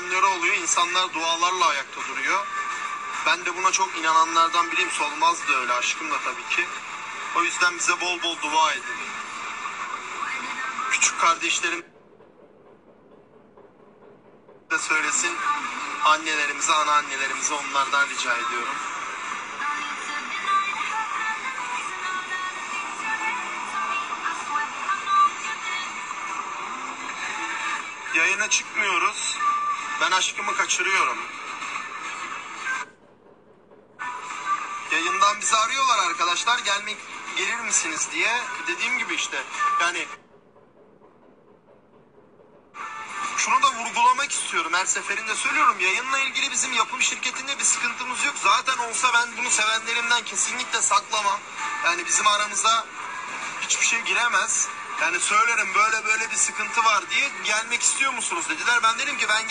depremleri oluyor. İnsanlar dualarla ayakta duruyor. Ben de buna çok inananlardan biriyim. Solmaz da öyle, aşkım da tabii ki. O yüzden bize bol bol dua edin. Küçük kardeşlerim de söylesin. Annelerimize, anneannelerimize onlardan rica ediyorum. Yayına çıkmıyoruz. Ben aşkımı kaçırıyorum. Yayından bizi arıyorlar arkadaşlar. Gelmek gelir misiniz diye. Dediğim gibi işte yani şunu da vurgulamak istiyorum. Her seferinde söylüyorum. Yayınla ilgili bizim yapım şirketinde bir sıkıntımız yok. Zaten olsa ben bunu sevenlerimden kesinlikle saklamam. Yani bizim aramıza hiçbir şey giremez. Yani söylerim böyle böyle bir sıkıntı var diye gelmek istiyor musunuz dediler. Ben dedim ki ben